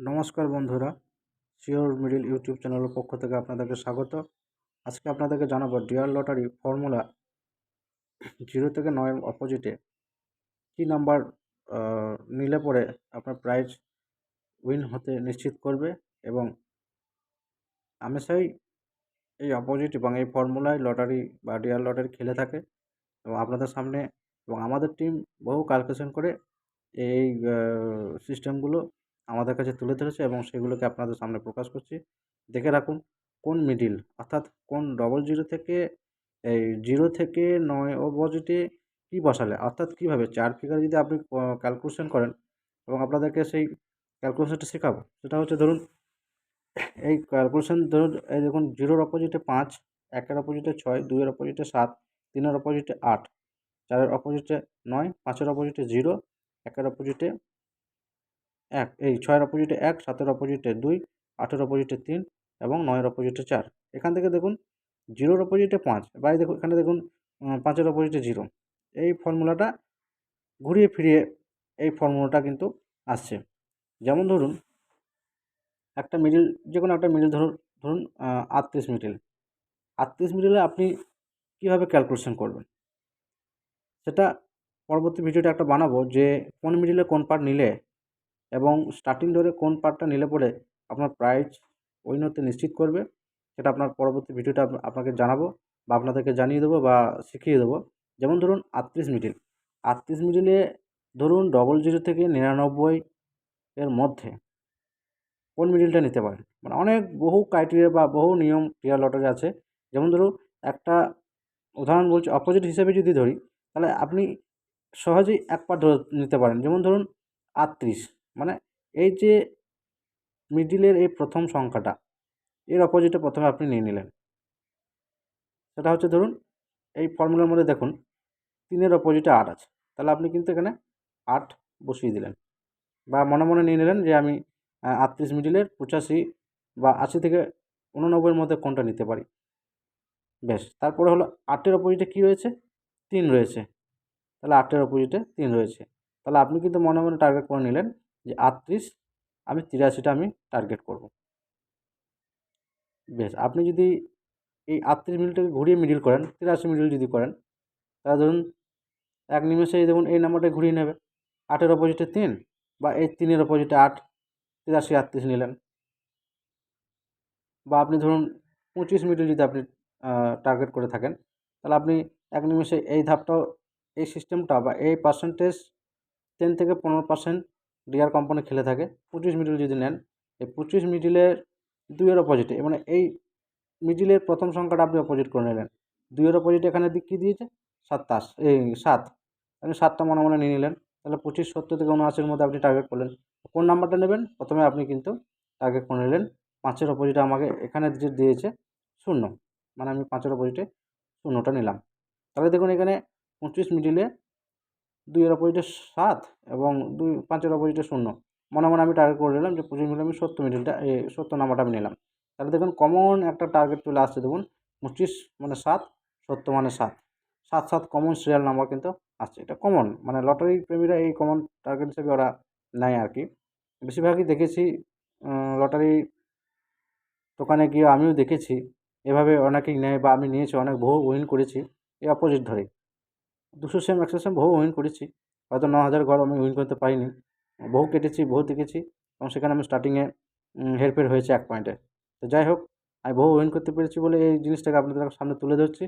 নমস্কার বন্ধুরা sure middle YouTube চ্যানেলের পক্ষ থেকে আপনাদেরকে স্বাগত। আজকে আপনাদেরকে জানাব ডিয়ার লটারি ফর্মুলা জিরো থেকে নয়ের অপোজিটে কী নাম্বার নিলে পরে আপনার প্রাইজ উইন হতে নিশ্চিত করবে এবং হামেশাই এই অপোজিট এবং এই ফর্মুলায় লটারি বা ডিয়ার লটারি খেলে থাকে এবং আপনাদের সামনে এবং আমাদের টিম বহু ক্যালকুলেশন করে এই সিস্টেমগুলো আমাদের কাছে তুলে ধরেছে এবং সেগুলোকে আপনাদের সামনে প্রকাশ করছি। দেখে রাখুন, কোন মিডিল অর্থাৎ কোন ডবল জিরো থেকে, এই জিরো থেকে নয় অপোজিটে কী বসালে? অর্থাৎ কীভাবে? চার ফিগার যদি আপনি ক্যালকুলেশন করেন এবং আপনাদেরকে সেই ক্যালকুলেশনটা শেখাবো, সেটা হচ্ছে ধরুন, এই ক্যালকুলেশন ধরুন, এই দেখুন জিরোর অপোজিটে পাঁচ, একের অপোজিটে ছয়, দুইয়ের অপোজিটে সাত, তিনের অপোজিটে আট, চারের অপোজিটে নয়, পাঁচের অপোজিটে জিরো একের অপোজিটে এক, এই ছয়ের অপোজিটে এক, সাতের অপোজিটে দুই, আটের অপোজিটে তিন এবং নয়ের অপোজিটে চার। এখান থেকে দেখুন, জিরোর অপোজিটে পাঁচ বা দেখুন, এখানে দেখুন পাঁচের অপোজিটে জিরো। এই ফর্মুলাটা ঘুরিয়ে ফিরিয়ে এই ফর্মুলাটা কিন্তু আসছে। যেমন ধরুন, একটা মিডিল যে কোনো একটা মিডিল ধরুন ধরুন আটত্রিশ মিডিল আটত্রিশ মিডিলে আপনি কীভাবে ক্যালকুলেশন করবেন? সেটা পরবর্তী ভিডিওটা একটা বানাবো যে কোন মিডিলে কোন পার্ট নিলে এবং স্টার্টিং ধরে কোন পার্টটা নিলে পরে আপনার প্রাইজ উইন নিশ্চিত করবে, সেটা আপনার পরবর্তী ভিডিওটা আপনাকে জানাব বা আপনাদেরকে জানিয়ে দেবো বা শিখিয়ে দেবো। যেমন ধরুন আটত্রিশ মিডিল আটত্রিশ মিডিলে ধরুন ডবল জিরো থেকে নিরানব্বই এর মধ্যে কোন মিডিলটা নিতে পারেন? মানে অনেক বহু ক্রাইটেরিয়া বা বহু নিয়ম ক্লিয়ার লটারি আছে। যেমন ধরুন একটা উদাহরণ বলছি অপোজিট হিসেবে যদি ধরি, তাহলে আপনি সহজেই এক পার্ট নিতে পারেন। যেমন ধরুন আটত্রিশ মানে এই যে মিডিলের এই প্রথম সংখ্যাটা, এর অপোজিটে প্রথমে আপনি নিয়ে নিলেন। সেটা হচ্ছে ধরুন, এই ফর্মুলার মধ্যে দেখুন, তিনের অপোজিটে আট আছে। তাহলে আপনি কিন্তু এখানে আট বসিয়ে দিলেন। বা মনে মনে নিয়ে নিলেন যে আমি আটত্রিশ মিডিলের পঁচাশি বা আশি থেকে উননব্বইয়ের মধ্যে কোনটা নিতে পারি? বেশ, তারপরে হলো আটের অপোজিটে কী রয়েছে? তিন রয়েছে। তাহলে আটের অপোজিটে তিন রয়েছে। তাহলে আপনি কিন্তু মনে মনে টার্গেট করে নিলেন যে আটত্রিশ, আমি তিরাশিটা আমি টার্গেট করব। বেশ, আপনি যদি এই আটত্রিশ মিনিটটাকে ঘুরিয়ে মিডিল করেন, তিরাশি মিডিল যদি করেন, তাহলে ধরুন এক নিমেষেই দেখুন এই নাম্বারটা ঘুরিয়ে নেবে আটের অপোজিটে তিন বা এই তিনের অপোজিটে আট, তিরাশি আটত্রিশ নিলেন। বা আপনি ধরুন পঁচিশ মিডিল যদি আপনি টার্গেট করে থাকেন, তাহলে আপনি এক নিমেষে এই ধাপটাও, এই সিস্টেমটা বা এই পার্সেন্টেজ টেন থেকে পনেরো পার্সেন্ট ডিয়ার কোম্পানি খেলে থাকে। পঁচিশ মিডিল যদি নেন, এই পঁচিশ মিডিলের দুইয়ের অপোজিটে মানে এই মিডিলের প্রথম সংখ্যাটা আপনি অপোজিট করে নিলেন। দুইয়ের অপোজিটে এখানে দিক কী দিয়েছে? সাতাশ এই সাত। আপনি সাতটা মনে মনে নিয়ে নিলেন, তাহলে পঁচিশ সত্তর থেকে উনআশির মধ্যে আপনি টার্গেট করলেন। কোন নাম্বারটা নেবেন? প্রথমে আপনি কিন্তু টার্গেট করে নিলেন, পাঁচের অপোজিটে আমাকে এখানে যে দিয়েছে, শূন্য। মানে আমি পাঁচের অপোজিটে শূন্যটা নিলাম। তাহলে দেখুন এখানে পঁচিশ মিডিলে দুইয়ের অপোজিটে সাত এবং দুই, পাঁচের অপোজিটে শূন্য। মনে মনে আমি টার্গেট করে নিলাম যে পঁচিশ মিডিল আমি সত্তর মিডিলটা এই সত্তর নাম্বারটা আমি নিলাম। তাহলে দেখুন কমন একটা টার্গেট চলে আসছে দেখুন, পঁচিশ মানে সাত, সত্তর মানে সাত। সাত সাত কমন সিরিয়াল নাম্বার কিন্তু আসছে। এটা কমন মানে লটারি প্রেমীরা এই কমন টার্গেট হিসেবে ওরা নেয় আর কি। বেশিরভাগই দেখেছি লটারি দোকানে গিয়ে আমিও দেখেছি। এভাবে অনেকেই নেয় বা আমি নিয়েছি, অনেক বহু উইন করেছি। এই অপোজিট ধরে দুশো সেম একশো সেম বহু উইন করেছি। হয়তো ন হাজার ঘর আমি উইন করতে পারিনি। বহু কেটেছি, বহু দেখেছি এবং সেখানে আমি স্টার্টিংয়ে হেরফের হয়েছে এক পয়েন্টে তো যাই হোক, আমি বহু উইন করতে পেরেছি বলে এই জিনিসটাকে আপনাদের সামনে তুলে ধরছি।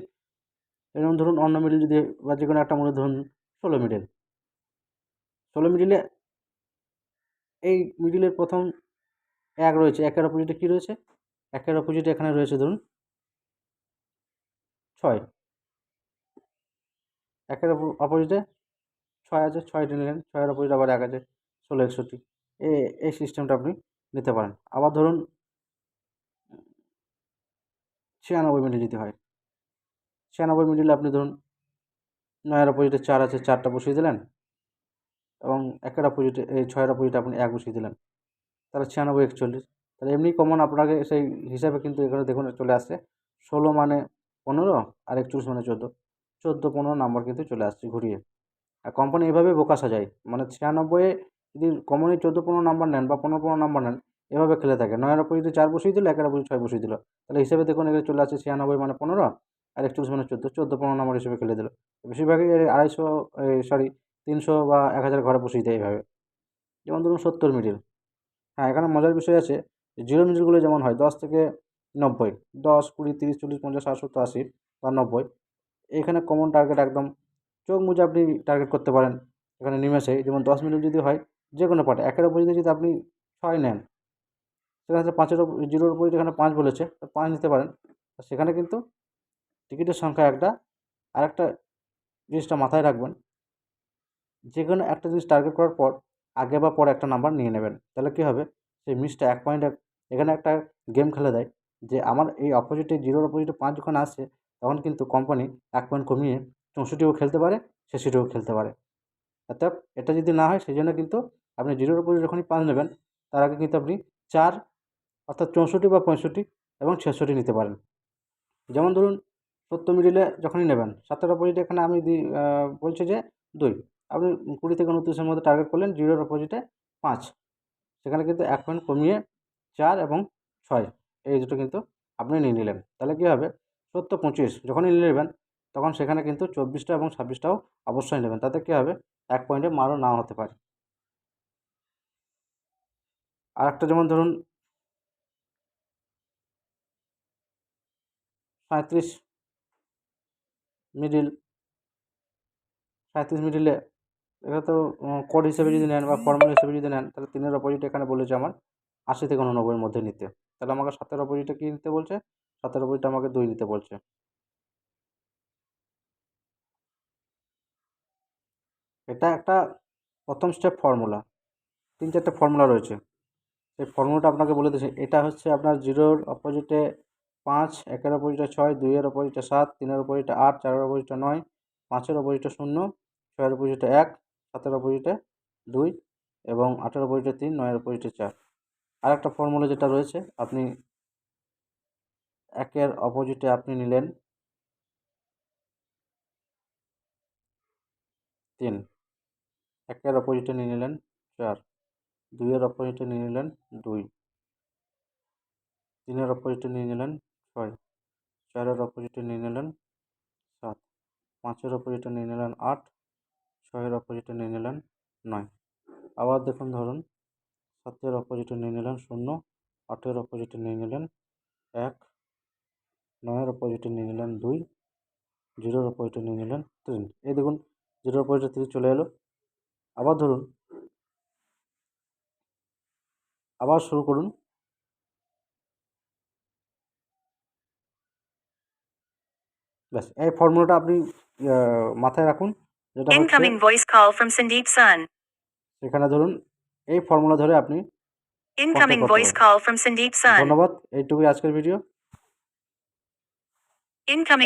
এরকম ধরুন, অন্য মিডিল যদি বা যে কোনো একটা মনে ধরুন, ষোলো মিডিল ষোলো মিডিলে এই মিডিলের প্রথম এক রয়েছে। একের অপোজিটে কী রয়েছে? একের অপোজিটে এখানে রয়েছে ধরুন, ছয়। একের অপোজিটে ছয় আছে, ছয়টি নিলেন, ছয়ের অপোজিটে আবার এক আছে, ষোলো, একষট্টি। এই সিস্টেমটা আপনি নিতে পারেন। আবার ধরুন, ছিয়ানব্বই মিনিট যদি হয়। ছিয়ানব্বই মিডিলে আপনি ধরুন, নয়ের অপোজিটে চার আছে, চারটা বসিয়ে দিলেন এবং একের অপোজিটে এই ছয়ের অপোজিটে আপনি এক বসিয়ে দিলেন। তাহলে ছিয়ানব্বই, একচল্লিশ। তাহলে এমনি কমন আপনাকে সেই হিসাবে কিন্তু এখানে দেখুন, চলে আসছে। ষোলো মানে পনেরো আর একচল্লিশ মানে চোদ্দ। চোদ্দ, পনেরো নাম্বার কিন্তু চলে আসছে ঘুরিয়ে। আর কোম্পানি এভাবে বোকা সাজায়। মানে ছিয়ানব্বইয়ে যদি কমনই চোদ্দ, পনেরো নাম্বার নেন বা পনেরো পনেরো নাম্বার নেন, এভাবে খেলে থাকে। নয়ের ওপর যদি চার বসিয়ে দিল একের ওপর ছয় বসিয়ে দিল। তাহলে হিসেবে দেখুন, এখানে চলে আসছে ছিয়ানব্বই মানে পনেরো আর একচল্লিশ মানে চোদ্দ। চোদ্দ, পনেরো নম্বর হিসেবে খেলে দিল। বেশিরভাগই আড়াইশো সরি তিনশো বা এক হাজার ঘরে বসিয়ে দেয় এইভাবে যেমন ধরুন সত্তর মিডিল। হ্যাঁ এখানে মজার বিষয় আছে জিরো মিডিলগুলো যেমন হয়, দশ থেকে নব্বই, দশ, কুড়ি, তিরিশ, চল্লিশ, পঞ্চাশ, ষাট, সত্তর, আশি বা নব্বই এখানে কমন টার্গেট একদম। চোখ মুজে আপনি টার্গেট করতে পারেন এখানে নিমেষেই যেমন দশ মিনিট যদি হয় যে কোনো পার্টে একের ওপর যদি আপনি ছয় নেন, সেখানে পাঁচের ওপর জিরোর উপরে যেখানে পাঁচ বলেছে, তো পাঁচ নিতে পারেন। সেখানে কিন্তু টিকিটের সংখ্যা একটা, আরেকটা জিনিসটা মাথায় রাখবেন। যে কোনো একটা জিনিস টার্গেট করার পর, আগে বা পরে একটা নাম্বার নিয়ে নেবেন। তাহলে কী হবে? সেই মিসটা এক পয়েন্টে এখানে একটা গেম খেলে দেয় যে, আমার এই অপোজিটে জিরোর অপোজিটে পাঁচ যখন আসছে তখন কিন্তু কোম্পানি এক পয়েন্ট কমিয়ে চৌষট্টিও খেলতে পারে, ছেষট্টিও খেলতে পারে। অর্থাৎ এটা যদি না হয়, সেই জন্য কিন্তু আপনি জিরোর উপরে যখনই পাঁচ নেবেন, তার আগে কিন্তু আপনি চার, অর্থাৎ চৌষট্টি বা পঁয়ষট্টি এবং ছেষট্টি নিতে পারেন। যেমন ধরুন সত্তর মিডিলে যখনই নেবেন সাতের অপোজিটে এখানে আমি বলছি যে দুই। আপনি কুড়ি থেকে উনত্রিশের মধ্যে টার্গেট করলেন, জিরোর অপোজিটে পাঁচ। সেখানে কিন্তু এক পয়েন্ট কমিয়ে চার এবং ছয়, এই দুটো কিন্তু আপনি নিয়ে নিলেন। তাহলে কী হবে? সত্তর পঁচিশ যখনই নেবেন, তখন সেখানে কিন্তু চব্বিশটা এবং ছাব্বিশটাও অবশ্যই নেবেন। তাতে কী হবে? এক পয়েন্টে মারও নাও হতে পারে। আর একটা যেমন ধরুন সাঁত্রিশ মিডিল সাঁত্রিশ মিডিলে এটা তো কোড হিসেবে যদি নেন বা ফর্মুলা হিসেবে যদি নেন, তাহলে তিনের অপোজিট এখানে বলেছে আমার আশি থেকে উননব্বইয়ের মধ্যে নিতে। তাহলে আমাকে সাতের অপোজিটে কী নিতে বলছে? সাতের অপোজিটে আমাকে দুই নিতে বলছে। এটা একটা প্রথম স্টেপ ফর্মুলা তিন চারটে ফর্মুলা রয়েছে। সেই ফর্মুলাটা আপনাকে বলে দিচ্ছি এটা হচ্ছে আপনার জিরোর অপোজিটে পাঁচ, একের অপোজিটে ছয়, দুইয়ের অপোজিটে সাত, তিনের অপোজিটে আট, চারের অপোজিটে নয়, পাঁচের অপোজিটে শূন্য, ছয়ের অপোজিটে এক, সাতের অপোজিটে দুই এবং আটের অপোজিটে তিন, নয়ের অপোজিটে চার। আর একটা ফর্মুলা যেটা রয়েছে, আপনি একের অপোজিটে আপনি নিলেন তিন। একের অপোজিটে নিয়ে নিলেন চার। দুইয়ের অপোজিটে নিয়ে নিলেন দুই। তিনের অপোজিটে নিয়ে নিলেন ছয়। চারের অপোজিটে নিয়ে নিলেন সাত। পাঁচের অপোজিটে নিয়ে নিলেন আট। ছয়ের অপোজিটে নিয়ে নিলেন নয়। আবার দেখুন, ধরুন, সাতের অপোজিটে নিয়ে নিলেন শূন্য, আটের অপোজিটে নিয়ে নিলেন এক নয়ের অপোজিটে নিয়ে নিলেন দুই জিরোর অপোজিটে নিয়ে নিলেন তিন। এই দেখুন জিরোর অপোজিটে তিন চলে এলো। আবার ধরুন আবার শুরু করুন। ব্যাস এই ফর্মুলাটা আপনি মাথায় রাখুন। যেটা সেখানে ধরুন এই ফর্মুলা ধরে আপনি from ধন্যবাদ এইটুকুই আজকের ভিডিও Incoming